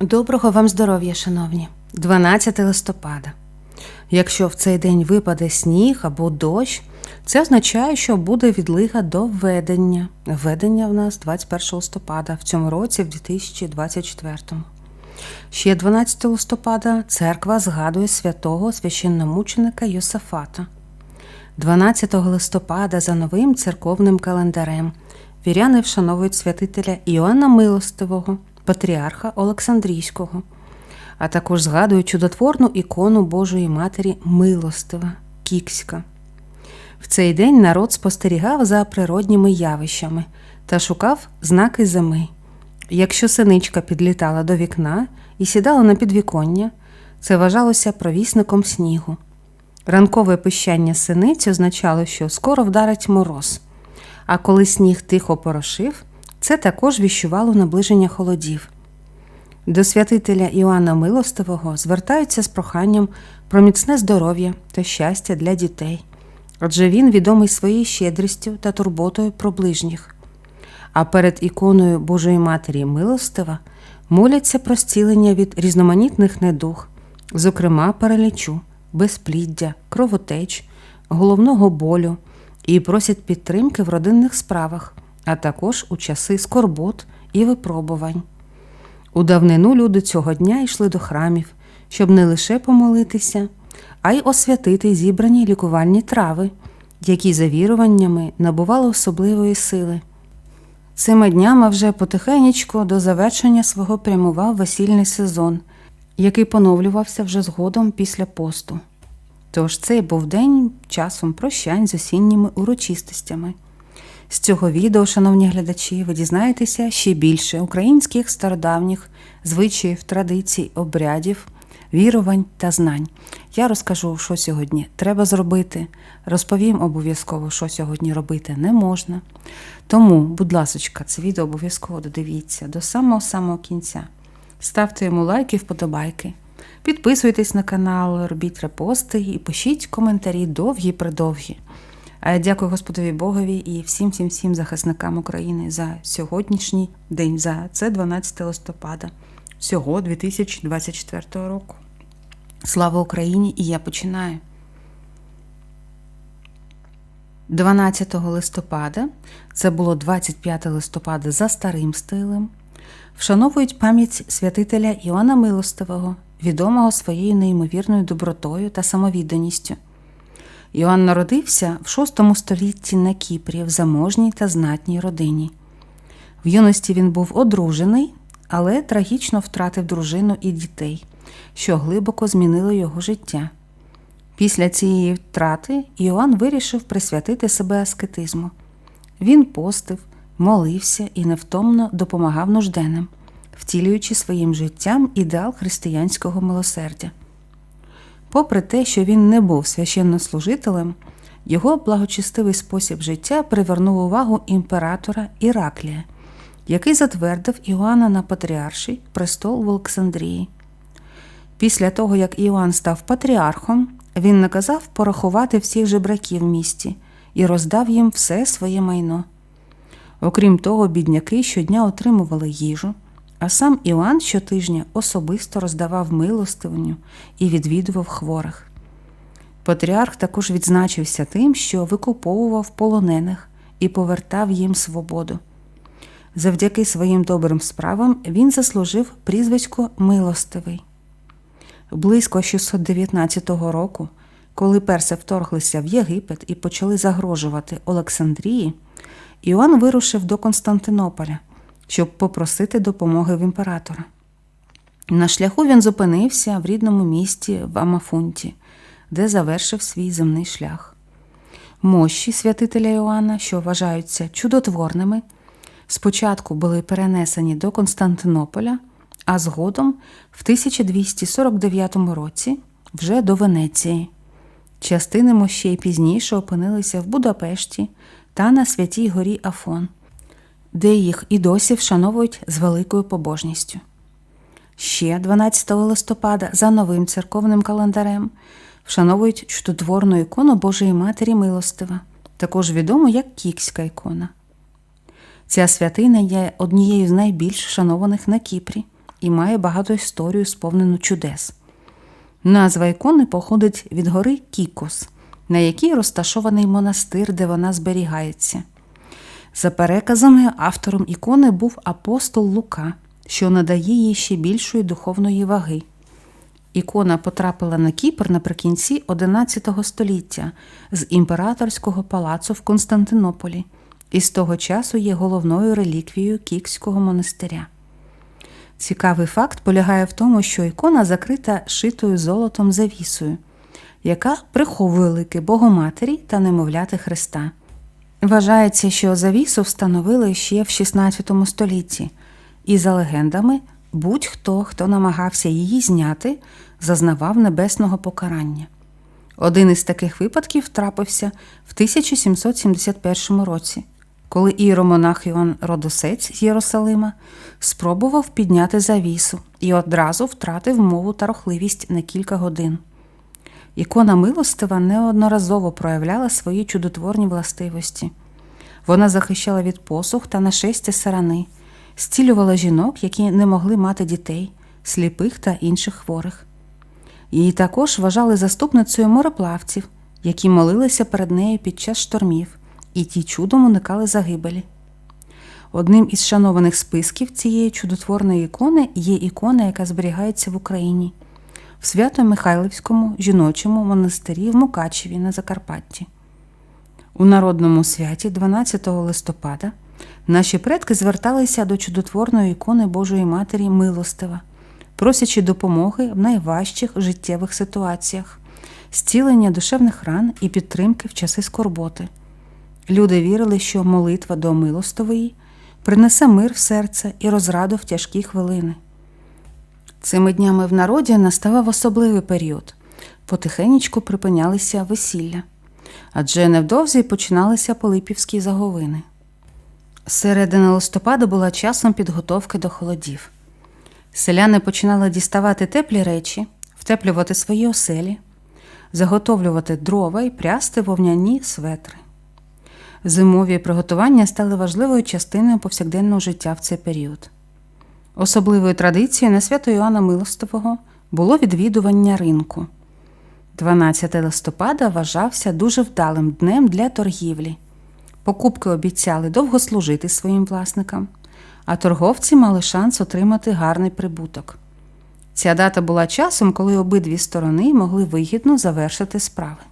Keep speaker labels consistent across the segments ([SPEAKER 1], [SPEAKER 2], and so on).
[SPEAKER 1] Доброго вам здоров'я, шановні. 12 листопада. Якщо в цей день випаде сніг або дощ, це означає, що буде відлига до введення. Введення в нас 21 листопада, в цьому році, в 2024. Ще 12 листопада церква згадує святого священномученика Йосафата. 12 листопада за новим церковним календарем віряни вшановують святителя Іоанна Милостивого, патріарха Олександрійського, а також згадують чудотворну ікону Божої Матері Милостива Кікська. В цей день народ спостерігав за природніми явищами та шукав знаки зими. Якщо синичка підлітала до вікна і сідала на підвіконня, це вважалося провісником снігу. Ранкове пищання синиць означало, що скоро вдарить мороз. А коли сніг тихо порошив, це також віщувало наближення холодів. До святителя Іоанна Милостивого звертаються з проханням про міцне здоров'я та щастя для дітей, адже він відомий своєю щедрістю та турботою про ближніх. А перед іконою Божої Матері Милостива моляться про зцілення від різноманітних недуг, зокрема паралічу, безпліддя, кровотеч, головного болю і просять підтримки в родинних справах, а також у часи скорбот і випробувань. У давнину люди цього дня йшли до храмів, щоб не лише помолитися, а й освятити зібрані лікувальні трави, які за віруваннями набували особливої сили. Цими днями вже потихенечку до завершення свого прямував весільний сезон, який поновлювався вже згодом після посту. Тож цей був день часом прощань з осінніми урочистостями. З цього відео, шановні глядачі, ви дізнаєтеся ще більше українських стародавніх звичаїв, традицій, обрядів, вірувань та знань. Я розкажу, що сьогодні треба зробити. Розповім обов'язково, що сьогодні робити не можна. Тому, будь ласка, це відео обов'язково додивіться до самого-самого кінця. Ставте йому лайки, вподобайки. Підписуйтесь на канал, робіть репости і пишіть коментарі довгі-придовгі. Я дякую Господові Богові і всім всім всім захисникам України за сьогоднішній день, за це 12 листопада, всього 2024 року. Слава Україні! І я починаю. 12 листопада, це було 25 листопада за старим стилем, вшановують пам'ять святителя Іоанна Милостивого, відомого своєю неймовірною добротою та самовідданістю. Іоанн народився в VI столітті на Кіпрі в заможній та знатній родині. В юності він був одружений, але трагічно втратив дружину і дітей, що глибоко змінило його життя. Після цієї втрати Іоанн вирішив присвятити себе аскетизму. Він постив, молився і невтомно допомагав нужденним, втілюючи своїм життям ідеал християнського милосердя. Попри те, що він не був священнослужителем, його благочестивий спосіб життя привернув увагу імператора Іраклія, який затвердив Іоанна на патріарший престол в Олександрії. Після того, як Іоанн став патріархом, він наказав порахувати всіх жебраків в місті і роздав їм все своє майно. Окрім того, бідняки щодня отримували їжу, а сам Іоанн щотижня особисто роздавав милостивню і відвідував хворих. Патріарх також відзначився тим, що викуповував полонених і повертав їм свободу. Завдяки своїм добрим справам він заслужив прізвисько Милостивий. Близько 619 року, коли перси вторглися в Єгипет і почали загрожувати Олександрії, Іоанн вирушив до Константинополя, щоб попросити допомоги в імператора. На шляху він зупинився в рідному місті в Амафунті, де завершив свій земний шлях. Мощі святителя Іоанна, що вважаються чудотворними, спочатку були перенесені до Константинополя, а згодом в 1249 році вже до Венеції. Частини мощей пізніше опинилися в Будапешті та на святій горі Афон, де їх і досі вшановують з великою побожністю. Ще 12 листопада за новим церковним календарем вшановують чудотворну ікону Божої Матері Милостива, також відому як Кікська ікона. Ця святина є однією з найбільш шанованих на Кіпрі, і має багато історію, сповнену чудес. Назва ікони походить від гори Кікос, на якій розташований монастир, де вона зберігається. За переказами, автором ікони був апостол Лука, що надає їй ще більшої духовної ваги. Ікона потрапила на Кіпр наприкінці XI століття з імператорського палацу в Константинополі і з того часу є головною реліквією Кікського монастиря. Цікавий факт полягає в тому, що ікона закрита шитою золотом завісою, яка приховує лики Богоматері та немовляти Христа. Вважається, що завісу встановили ще в XVI столітті, і за легендами, будь-хто, хто намагався її зняти, зазнавав небесного покарання. Один із таких випадків трапився в 1771 році, коли іеромонах Іоанн Родосець з Єрусалима спробував підняти завісу і одразу втратив мову та рухливість на кілька годин. Ікона милостива неодноразово проявляла свої чудотворні властивості. Вона захищала від посух та нашестя сарани, зцілювала жінок, які не могли мати дітей, сліпих та інших хворих. Її також вважали заступницею мореплавців, які молилися перед нею під час штормів, і ті чудом уникали загибелі. Одним із шанованих списків цієї чудотворної ікони є ікона, яка зберігається в Україні Свято-Михайлівському жіночому монастирі в Мукачеві на Закарпатті. У народному святі 12 листопада наші предки зверталися до чудотворної ікони Божої Матері Милостива, просячи допомоги в найважчих життєвих ситуаціях, зцілення душевних ран і підтримки в часи скорботи. Люди вірили, що молитва до милостової принесе мир в серце і розраду в тяжкі хвилини. Цими днями в народі наставав особливий період. Потихенечку припинялися весілля, адже невдовзі починалися Пилипівські заговини. Середина листопада була часом підготовки до холодів. Селяни починали діставати теплі речі, втеплювати свої оселі, заготовлювати дрова і прясти вовняні светри. Зимові приготування стали важливою частиною повсякденного життя в цей період. Особливою традицією на свято Іоанна Милостивого було відвідування ринку. 12 листопада вважався дуже вдалим днем для торгівлі. Покупки обіцяли довго служити своїм власникам, а торговці мали шанс отримати гарний прибуток. Ця дата була часом, коли обидві сторони могли вигідно завершити справи.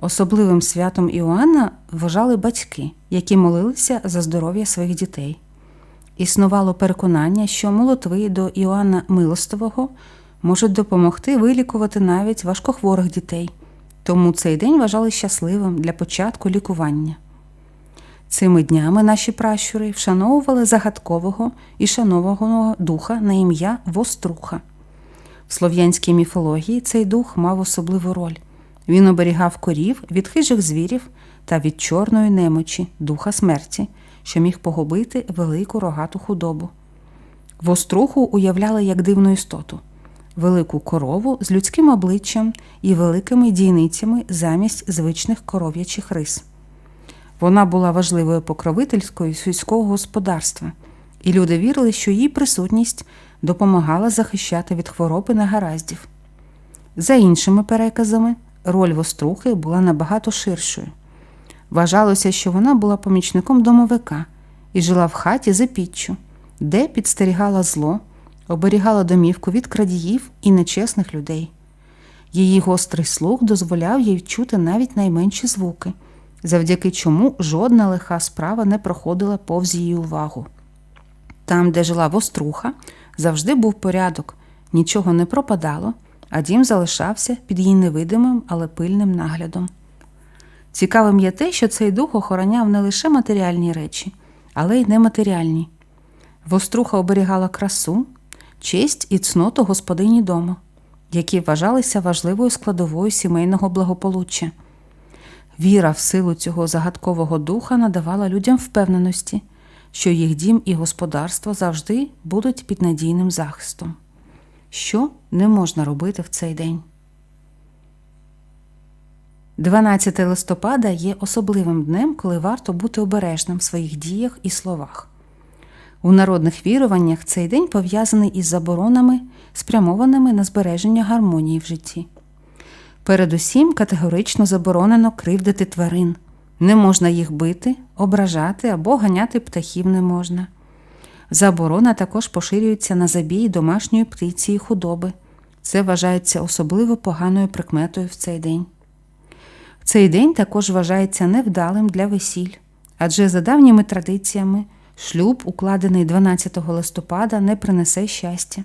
[SPEAKER 1] Особливим святом Іоанна вважали батьки, які молилися за здоров'я своїх дітей. Існувало переконання, що молотви до Іоанна Милостивого можуть допомогти вилікувати навіть важкохворих дітей, тому цей день вважали щасливим для початку лікування. Цими днями наші пращури вшановували загадкового і шанованого духа на ім'я Воструха. В слов'янській міфології цей дух мав особливу роль. Він оберігав корів від хижих звірів та від чорної немочі, духа смерті, що міг погубити велику рогату худобу. Воструху уявляли як дивну істоту, велику корову з людським обличчям і великими дійницями замість звичних коров'ячих рис. Вона була важливою покровительською сільського господарства, і люди вірили, що її присутність допомагала захищати від хвороби негараздів. За іншими переказами, роль вострухи була набагато ширшою. Вважалося, що вона була помічником домовика і жила в хаті за піччю, де підстерігала зло, оберігала домівку від крадіїв і нечесних людей. Її гострий слух дозволяв їй чути навіть найменші звуки, завдяки чому жодна лиха справа не проходила повз її увагу. Там, де жила воструха, завжди був порядок, нічого не пропадало, а дім залишався під її невидимим, але пильним наглядом. Цікавим є те, що цей дух охороняв не лише матеріальні речі, але й нематеріальні. Воструха оберігала красу, честь і цноту господині дому, які вважалися важливою складовою сімейного благополуччя. Віра в силу цього загадкового духа надавала людям впевненості, що їх дім і господарство завжди будуть під надійним захистом. Що не можна робити в цей день? 12 листопада є особливим днем, коли варто бути обережним в своїх діях і словах. У народних віруваннях цей день пов'язаний із заборонами, спрямованими на збереження гармонії в житті. Передусім категорично заборонено кривдити тварин. Не можна їх бити, ображати або ганяти птахів не можна. Заборона також поширюється на забій домашньої птиці і худоби. Це вважається особливо поганою прикметою в цей день. Цей день також вважається невдалим для весіль, адже за давніми традиціями шлюб, укладений 12 листопада, не принесе щастя.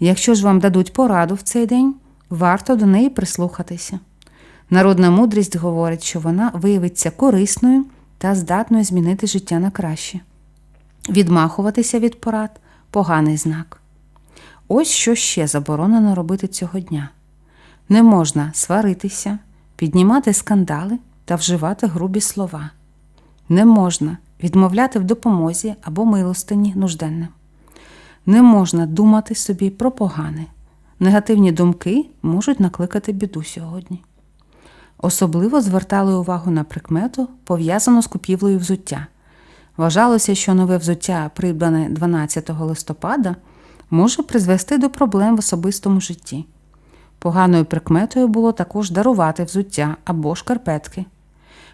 [SPEAKER 1] Якщо ж вам дадуть пораду в цей день, варто до неї прислухатися. Народна мудрість говорить, що вона виявиться корисною та здатною змінити життя на краще. Відмахуватися від порад поганий знак. Ось що ще заборонено робити цього дня: не можна сваритися, піднімати скандали та вживати грубі слова. Не можна відмовляти в допомозі або милостині нужденним. Не можна думати собі про погане. Негативні думки можуть накликати біду сьогодні. Особливо звертали увагу на прикмету, пов'язану з купівлею взуття. Вважалося, що нове взуття, придбане 12 листопада, може призвести до проблем в особистому житті. Поганою прикметою було також дарувати взуття або шкарпетки.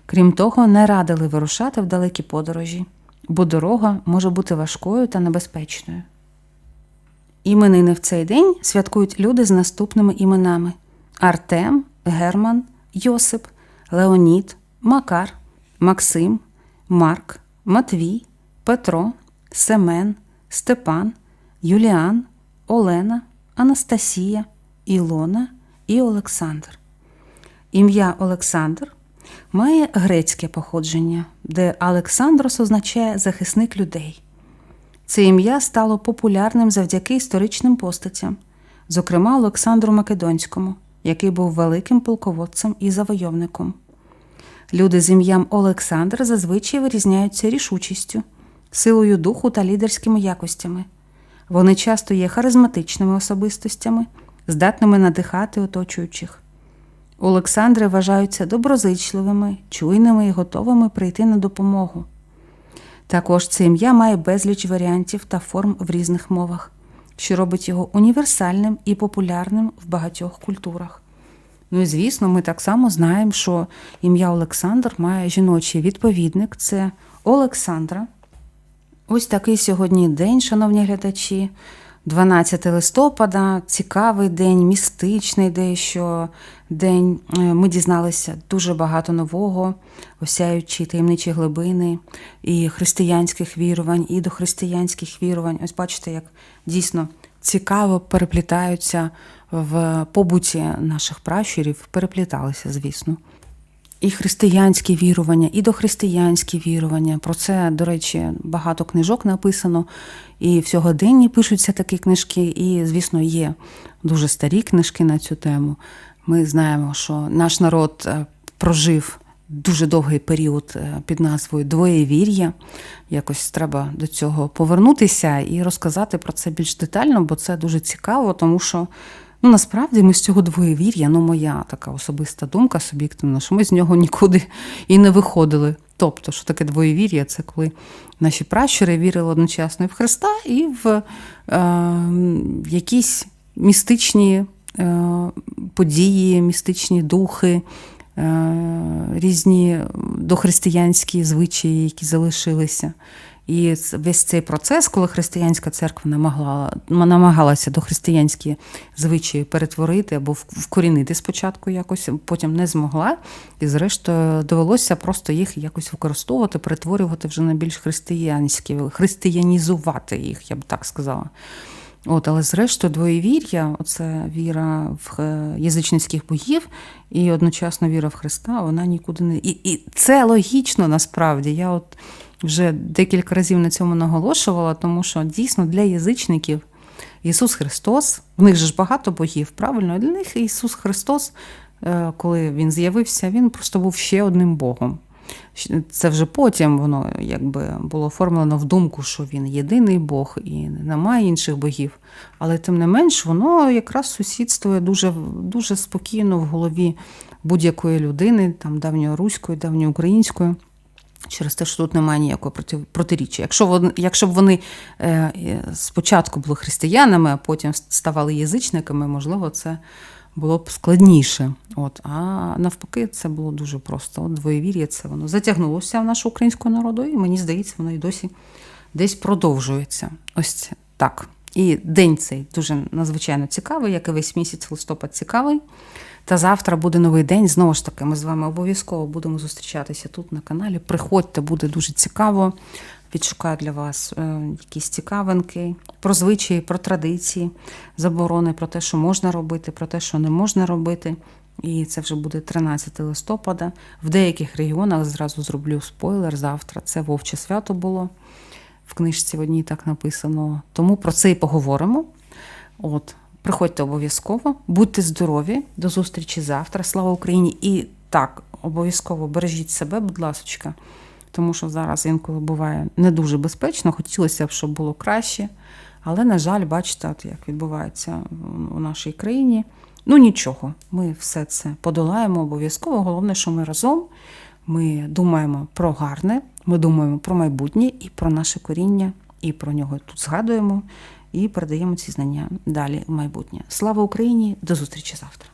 [SPEAKER 1] Крім того, не радили вирушати в далекі подорожі, бо дорога може бути важкою та небезпечною. Іменини в цей день святкують люди з наступними іменами: Артем, Герман, Йосип, Леонід, Макар, Максим, Марк, Матвій, Петро, Семен, Степан, Юліан, Олена, Анастасія, Ілона і Олександр. Ім'я Олександр має грецьке походження, де Олександрос означає захисник людей. Це ім'я стало популярним завдяки історичним постатям, зокрема Олександру Македонському, який був великим полководцем і завойовником. Люди з ім'ям Олександр зазвичай вирізняються рішучістю, силою духу та лідерськими якостями. Вони часто є харизматичними особистостями, здатними надихати оточуючих. Олександри вважаються доброзичливими, чуйними і готовими прийти на допомогу. Також це ім'я має безліч варіантів та форм в різних мовах, що робить його універсальним і популярним в багатьох культурах. Ну і звісно, ми так само знаємо, що ім'я Олександр має жіночий відповідник це Олександра. Ось такий сьогодні день, шановні глядачі. 12 листопада, цікавий день, містичний дещо день. Е, Ми дізналися дуже багато нового, осяючи таємничі глибини і християнських вірувань, і дохристиянських вірувань. Ось бачите, як дійсно цікаво переплітаються в побуті наших пращурів, перепліталися, звісно. І християнські вірування, і дохристиянські вірування. Про це, до речі, багато книжок написано, і в сьогоденні пишуться такі книжки, і, звісно, є дуже старі книжки на цю тему. Ми знаємо, що наш народ е, прожив дуже довгий період е, під назвою Двоєвір'я. Якось треба до цього повернутися і розказати про це більш детально, бо це дуже цікаво, тому що. Ну, насправді ми з цього двоєвір'я, ну моя така особиста думка суб'єктивна, що ми з нього нікуди і не виходили. Тобто, що таке двоєвір'я? Це коли наші пращури вірили одночасно і в Христа, і в е, якісь містичні е, події, містичні духи, е, різні дохристиянські звичаї, які залишилися. І весь цей процес, коли християнська церква намагала, намагалася до християнські звичаї перетворити або вкорінити спочатку якось, потім не змогла, і, зрештою, довелося просто їх якось використовувати, перетворювати вже на більш християнські, християнізувати їх, я б так сказала. От, Але зрештою, двоєвір'я, оце віра в язичницьких богів і одночасно віра в Христа, вона нікуди не. І, і це логічно насправді. Я от вже декілька разів на цьому наголошувала, тому що дійсно для язичників Ісус Христос, в них же ж багато богів, правильно? Для них Ісус Христос, е, коли Він з'явився, Він просто був ще одним Богом. Це вже потім воно якби було оформлено в думку, що він єдиний Бог і немає інших богів. Але тим не менш, воно якраз сусідствує дуже дуже спокійно в голові будь-якої людини, там давньоруської, давньоукраїнської. Через те, що тут немає ніякого проти, протиріччя. Якщо, вони, якщо б вони е, спочатку були християнами, а потім ставали язичниками, можливо, це було б складніше. От, а навпаки, це було дуже просто. От двоєвір'я це воно затягнулося в нашу українську народу, і мені здається, воно і досі десь продовжується. Ось так. І день цей дуже надзвичайно цікавий, як і весь місяць листопад цікавий. Та завтра буде новий день. Знову ж таки, ми з вами обов'язково будемо зустрічатися тут на каналі. Приходьте, буде дуже цікаво. Відшукаю для вас е, якісь цікавинки про звичаї, про традиції, заборони, про те, що можна робити, про те, що не можна робити. І це вже буде 13 листопада. В деяких регіонах зразу зроблю спойлер. Завтра це вовче свято було. В книжці в одній так написано. Тому про це і поговоримо. От, приходьте обов'язково, будьте здорові, до зустрічі завтра. Слава Україні! І так, обов'язково бережіть себе, будь ласочка, тому що зараз інколи буває не дуже безпечно. Хотілося б, щоб було краще. Але, на жаль, бачите, от як відбувається у нашій країні. Ну нічого, ми все це подолаємо обов'язково. Головне, що ми разом. Ми думаємо про гарне, ми думаємо про майбутнє і про наше коріння, і про нього тут згадуємо і передаємо ці знання далі в майбутнє. Слава Україні! До зустрічі завтра!